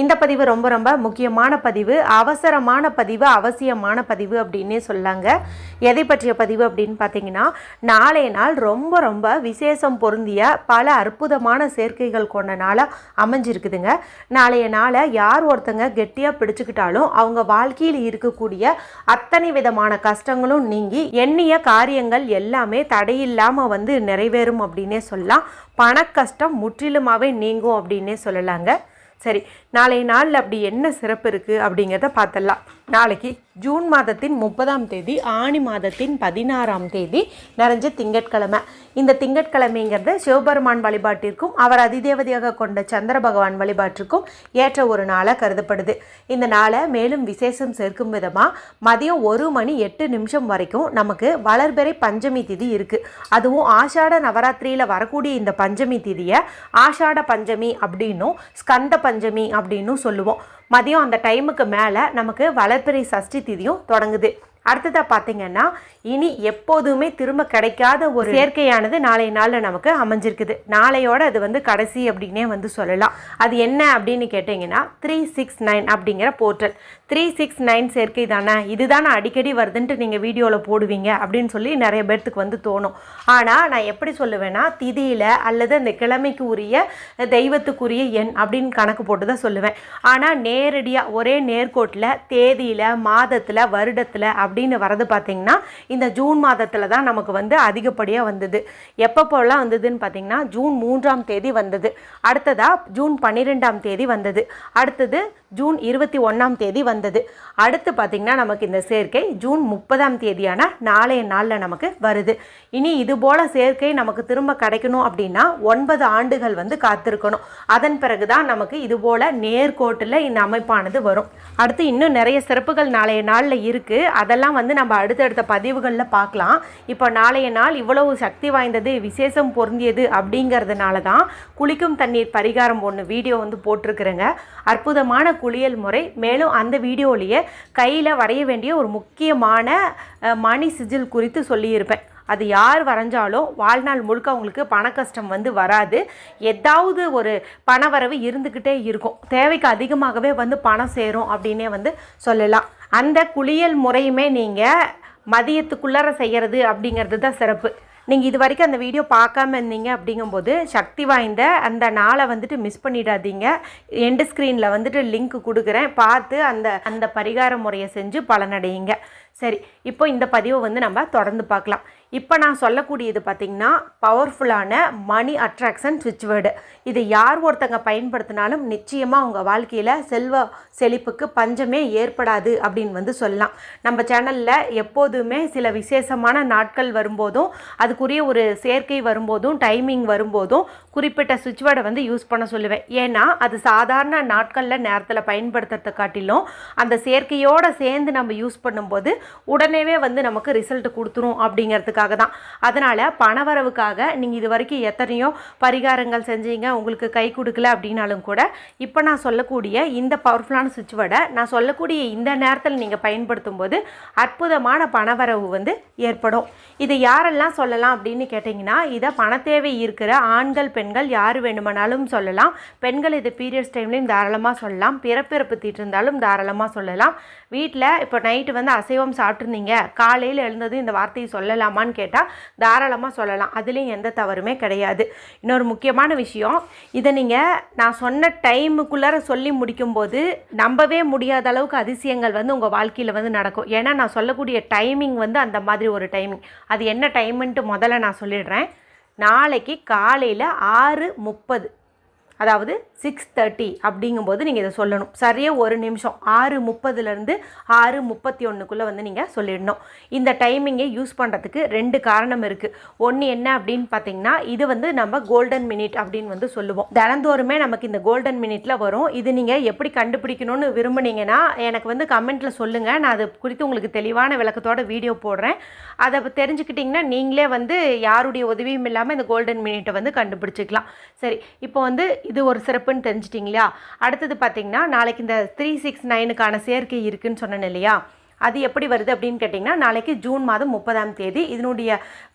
இந்த பதிவு ரொம்ப ரொம்ப முக்கியமான பதிவு அவசரமான பதிவு அவசியமான பதிவு அப்படின்னே சொல்லாங்க. எதை பற்றிய பதிவு அப்படின்னு பார்த்தீங்கன்னா நாளைய நாள் ரொம்ப ரொம்ப விசேஷம் பொருந்திய பல அற்புதமான சேர்க்கைகள் கொண்ட நாளாக அமைஞ்சிருக்குதுங்க. நாளைய நாளை யார் ஒருத்தங்க கெட்டியாக பிடிச்சுக்கிட்டாலும் அவங்க வாழ்க்கையில் இருக்கக்கூடிய அத்தனை விதமான கஷ்டங்களும் நீங்கி எண்ணிய காரியங்கள் எல்லாமே தடையில்லாமல் வந்து நிறைவேறும் அப்படின்னே சொல்லலாம். பணக்கஷ்டம் முற்றிலுமாகவே நீங்கும் அப்படின்னே சொல்லலாங்க. சரி நாளைய நாளில் அப்படி என்ன சிறப்பு இருக்குது அப்படிங்கிறத பார்த்துடலாம். நாளைக்கு ஜூன் மாதத்தின் முப்பதாம் தேதி ஆணி மாதத்தின் பதினாறாம் தேதி நிறைஞ்ச திங்கட்கிழமை. இந்த திங்கட்கிழமைங்கிறது சிவபெருமான் வழிபாட்டிற்கும் அவர் அதிதேவதையாக கொண்ட சந்திர பகவான் வழிபாட்டிற்கும் ஏற்ற ஒரு நாளாக கருதப்படுது. இந்த நாளை மேலும் விசேஷம் சேர்க்கும் விதமாக மதியம் ஒரு மணி எட்டு நிமிஷம் வரைக்கும் நமக்கு வளர்பெறை பஞ்சமி திதி இருக்குது அதுவும் ஆஷாட நவராத்திரியில் வரக்கூடிய இந்த பஞ்சமி திதியை ஆஷாட பஞ்சமி அப்படின்னும் ஸ்கந்த பஞ்சமி அப்படின்னும் சொல்லுவோம். மதியம் அந்த டைமுக்கு மேலே நமக்கு வளர்ப்பிறை சஷ்டி திதியும் தொடங்குது. அடுத்ததாக பார்த்தீங்கன்னா இனி எப்போதுமே திரும்ப கிடைக்காத ஒரு சேர்க்கையானது நாளைய நாளில் நமக்கு அமைஞ்சிருக்குது. நாளையோட அது வந்து கடைசி அப்படின்னே வந்து சொல்லலாம். அது என்ன அப்படின்னு கேட்டிங்கன்னா த்ரீ சிக்ஸ் நைன் அப்படிங்கிற போர்ட்டல் த்ரீ சிக்ஸ் நைன் சேர்க்கை தானே? இதுதானே அடிக்கடி வருதுன்ட்டு நீங்கள் வீடியோவில் போடுவீங்க அப்படின்னு சொல்லி நிறைய பேர்த்துக்கு வந்து தோணும். ஆனால் நான் எப்படி சொல்லுவேன்னா திதியில் அல்லது அந்த கிழமைக்கு உரிய தெய்வத்துக்குரிய எண் அப்படின்னு கணக்கு போட்டு தான் சொல்லுவேன். ஆனால் நேரடியாக ஒரே நேர்கோட்டில் தேதியில் மாதத்தில் வருடத்தில் அப்படின்னு வரது பார்த்திங்கன்னா இந்த ஜூன் மாதத்தில் தான் நமக்கு வந்து அதிகப்படியாக வந்தது. எப்போ போலாம் வந்ததுன்னு பார்த்தீங்கன்னா ஜூன் மூன்றாம் தேதி வந்தது. அடுத்ததாக ஜூன் பன்னிரெண்டாம் தேதி வந்தது. அடுத்தது ஜூன் இருபத்தி ஒன்றாம் தேதி வந்தது. அடுத்து பார்த்திங்கன்னா நமக்கு இந்த சேர்க்கை ஜூன் முப்பதாம் தேதியான நாளைய நாளில் நமக்கு வருது. இனி இதுபோல் சேர்க்கை நமக்கு திரும்ப கிடைக்கணும் அப்படின்னா ஒன்பது ஆண்டுகள் வந்து காத்திருக்கணும். அதன் பிறகு தான் நமக்கு இதுபோல் நேர்கோட்டில் இந்த அமைப்பானது வரும். அடுத்து இன்னும் நிறைய சிறப்புகள் நாளைய நாளில் இருக்குது அதெல்லாம் வந்து நம்ம அடுத்தடுத்த பதிவுகளில் பார்க்கலாம். இப்போ நாளைய நாள் இவ்வளவு சக்தி வாய்ந்தது விசேஷம் பொருந்தியது அப்படிங்கிறதுனால தான் குளிக்கும் தண்ணீர் பரிகாரம் ஒன்று வீடியோ வந்து போட்டிருக்கிறேங்க. அற்புதமான குளியல் முறை. மேலும் அந்த வீடியோலேயே கையில் வரைய வேண்டிய ஒரு முக்கியமான மணி சிஜில் குறித்து சொல்லியிருப்பேன். அது யார் வரைஞ்சாலும் வாழ்நாள் முழுக்க அவங்களுக்கு பண கஷ்டம் வந்து வராது. ஏதாவது ஒரு பணவரவு இருந்துக்கிட்டே இருக்கும். தேவைக்கு அதிகமாகவே வந்து பணம் சேரும் அப்படின்னே வந்து சொல்லலாம். அந்த குளியல் முறையுமே நீங்கள் மதியத்துக்குள்ளார செய்கிறது அப்படிங்கிறது தான் சிறப்பு. நீங்கள் இது வரைக்கும் அந்த வீடியோ பார்க்காம இருந்தீங்க அப்படிங்கும்போது சக்தி வாய்ந்த அந்த நாளை வந்துட்டு மிஸ் பண்ணிடாதீங்க. எண்டு ஸ்க்ரீனில் வந்துட்டு லிங்க் கொடுக்குறேன். பார்த்து அந்த அந்த பரிகார முறையை செஞ்சு பலனடையுங்க. சரி இப்போ இந்த பதிவை வந்து நம்ம தொடர்ந்து பார்க்கலாம். இப்போ நான் சொல்லக்கூடியது பார்த்திங்கன்னா பவர்ஃபுல்லான மணி அட்ராக்ஷன் சுவிட்ச் வேர்டு இது யார் ஒருத்தங்க பயன்படுத்தினாலும் நிச்சயமாக உங்கள் வாழ்க்கையில் செல்வ செழிப்புக்கு பஞ்சமே ஏற்படாது அப்படின்னு வந்து சொல்லலாம். நம்ம சேனலில் எப்போதுமே சில விசேஷமான நாட்கள் வரும்போதும் அதுக்குரிய ஒரு சேர்க்கை வரும்போதும் டைமிங் வரும்போதும் குறிப்பிட்ட சுவிட்ச் வேர்டை வந்து யூஸ் பண்ண சொல்லுவேன். ஏன்னா அது சாதாரண நாட்களில் நேரத்தில் பயன்படுத்துறதை காட்டிலும் அந்த சேர்க்கையோடு சேர்ந்து நம்ம யூஸ் பண்ணும்போது உடனேவே வந்து நமக்கு ரிசல்ட் கொடுத்துரும் அப்படிங்கிறதுக்காக தான். அதனால் பணவரவுக்காக நீங்கள் இது வரைக்கும் எத்தனையோ பரிகாரங்கள் செஞ்சீங்க உங்களுக்கு கை கொடுக்கல அப்படின்னாலும் கூட இப்போ நான் சொல்லக்கூடிய இந்த பவர்ஃபுல்லான சுவிட்ச் வடை நான் சொல்லக்கூடிய இந்த நேரத்தில் நீங்கள் பயன்படுத்தும் போது அற்புதமான பணவரவு வந்து ஏற்படும். இதை யாரெல்லாம் சொல்லலாம் அப்படின்னு கேட்டிங்கன்னா இதை பணத்தேவை இருக்கிற ஆண்கள் பெண்கள் யார் வேணுமானாலும் சொல்லலாம். பெண்கள் இது பீரியட்ஸ் டைம்லேயும் தாராளமாக சொல்லலாம். பிறப்பிறப்பு தீட்டிருந்தாலும் தாராளமாக சொல்லலாம். வீட்டில் இப்போ நைட்டு வந்து அசைவம் சாப்பிட்ருந்தீங்க காலையில் எழுந்ததும் இந்த வார்த்தையை சொல்லலாமான்னு கேட்டால் தாராளமாக சொல்லலாம். அதுலேயும் எந்த தவறுமே கிடையாது. இன்னொரு முக்கியமான விஷயம் இதை நீங்கள் நான் சொன்ன டைமுக்குள்ளார சொல்லி முடிக்கும்போது நம்பவே முடியாத அளவுக்கு அதிசயங்கள் வந்து உங்கள் வாழ்க்கையில் வந்து நடக்கும். ஏன்னா நான் சொல்லக்கூடிய டைமிங் வந்து அந்த மாதிரி ஒரு டைமிங் அது என்ன டைமுன்ட்டு முதல்ல நான் சொல்லிடுறேன். நாளைக்கு காலையில் ஆறு முப்பது அதாவது சிக்ஸ் தேர்ட்டி அப்படிங்கும்போது நீங்கள் இதை சொல்லணும். சரியாக ஒரு நிமிஷம். ஆறு முப்பதுலேருந்து ஆறு முப்பத்தி ஒன்றுக்குள்ளே வந்து நீங்கள் சொல்லிடணும். இந்த டைமிங்கை யூஸ் பண்ணுறதுக்கு ரெண்டு காரணம் இருக்குது ஒன்று என்ன அப்படின்னு பார்த்தீங்கன்னா இது வந்து நம்ம கோல்டன் மினிட் அப்படின்னு வந்து சொல்லுவோம். தினந்தோறுமே நமக்கு இந்த கோல்டன் மினிட்ல வரும். இது நீங்கள் எப்படி கண்டுபிடிக்கணும்னு விரும்புனீங்கன்னா எனக்கு வந்து கமெண்ட்டில் சொல்லுங்கள் நான் அது குறித்து உங்களுக்கு தெளிவான விளக்கத்தோட வீடியோ போடுறேன். அதை தெரிஞ்சுக்கிட்டிங்கன்னா நீங்களே வந்து யாருடைய உதவியும் இல்லாமல் இந்த கோல்டன் மினிட்டை வந்து கண்டுபிடிச்சிக்கலாம். சரி இப்போ வந்து இது ஒரு சிறப்புன்னு தெரிஞ்சிட்டிங்களா அடுத்தது பார்த்தீங்கன்னா நாளைக்கு இந்த த்ரீ சிக்ஸ் நைனுக்கான சேர்க்கை இருக்குதுன்னு சொன்னேன் இல்லையா? அது எப்படி வருது அப்படின்னு கேட்டிங்கன்னா நாளைக்கு ஜூன் மாதம் முப்பதாம் தேதி இதனுடைய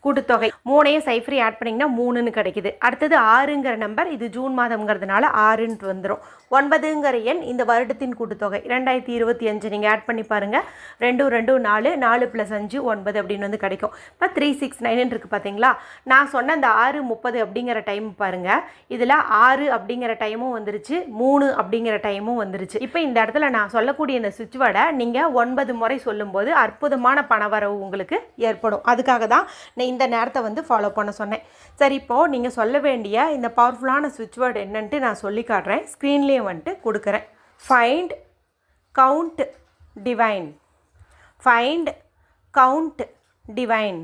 கூட்டுத்தொகை மூணையும் சைஃப்ரி ஆட் பண்ணிங்கன்னா மூணுன்னு கிடைக்குது. அடுத்தது ஆறுங்கிற நம்பர் இது ஜூன் மாதம்ங்கிறதுனால ஆறுன்ட்டு வந்துடும் ஒன்பதுங்கிற எண் இந்த வருடத்தின் கூட்டுத்தொகை. ரெண்டாயிரத்தி இருபத்தி அஞ்சு நீங்கள் ஆட் பண்ணி பாருங்கள் ரெண்டு ரெண்டு நாலு நாலு ப்ளஸ் அஞ்சு ஒன்பது அப்படின்னு வந்து கிடைக்கும். இப்போ த்ரீ சிக்ஸ் நைன் இருக்குது பார்த்தீங்களா நான் சொன்ன இந்த ஆறு முப்பது அப்படிங்கிற டைம் பாருங்கள் இதில் ஆறு அப்படிங்கிற டைமும் வந்துருச்சு. மூணு அப்படிங்கிற டைமும் வந்துருச்சு. இப்போ இந்த இடத்துல நான் சொல்லக்கூடிய இந்த சுவிட்ச் வேர்டை நீங்கள் ஒன்பது முறை சொல்லும்போது அற்புதமான பணவரவு உங்களுக்கு ஏற்படும். அதுக்காக தான் நான் இந்த நேரத்தை வந்து ஃபாலோ பண்ண சொன்னேன். சரி இப்போது நீங்கள் சொல்ல வேண்டிய இந்த பவர்ஃபுல்லான சுவிட்ச் வேர்டு என்னன்ட்டு நான் சொல்லி காட்டுறேன். ஸ்க்ரீன்லேயே வந்துட்டு கொடுக்குறேன். Find count divine find count divine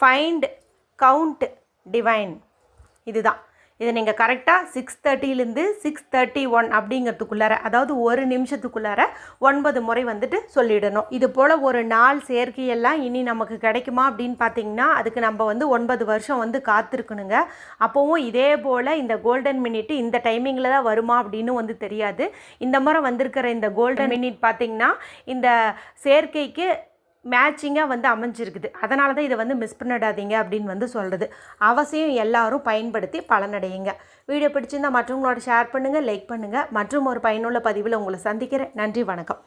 find count divine இதுதான். இதை நீங்கள் கரெக்டாக சிக்ஸ் தேர்ட்டிலேருந்து சிக்ஸ் தேர்ட்டி ஒன் அப்படிங்கிறதுக்குள்ளார அதாவது ஒரு நிமிஷத்துக்குள்ளார ஒன்பது முறை வந்துட்டு சொல்லிடணும். இது போல் ஒரு நாள் சேர்க்கையெல்லாம் இனி நமக்கு கிடைக்குமா அப்படின்னு பார்த்தீங்கன்னா அதுக்கு நம்ம வந்து ஒன்பது வருஷம் வந்து காத்திருக்கணுங்க. அப்போவும் இதே போல் இந்த கோல்டன் மினிட் இந்த டைமிங்கில் தான் வருமா அப்படின்னு வந்து தெரியாது. இந்த முறை வந்திருக்கிற இந்த கோல்டன் மினிட் பார்த்தீங்கன்னா இந்த சேர்க்கைக்கு மேட்சிங்காக வந்து அமைஞ்சிருக்குது. அதனால தான் இதை வந்து மிஸ் பண்ணிடாதீங்க அப்படின்னு வந்து சொல்கிறது அவசியம் எல்லாரும் பயன்படுத்தி பலனடையுங்க. வீடியோ பிடிச்சிருந்தால் மற்றவங்களோட ஷேர் பண்ணுங்கள் லைக் பண்ணுங்கள் மற்றும் ஒரு பயனுள்ள பதிவில் உங்களை சந்திக்கிறேன். நன்றி வணக்கம்.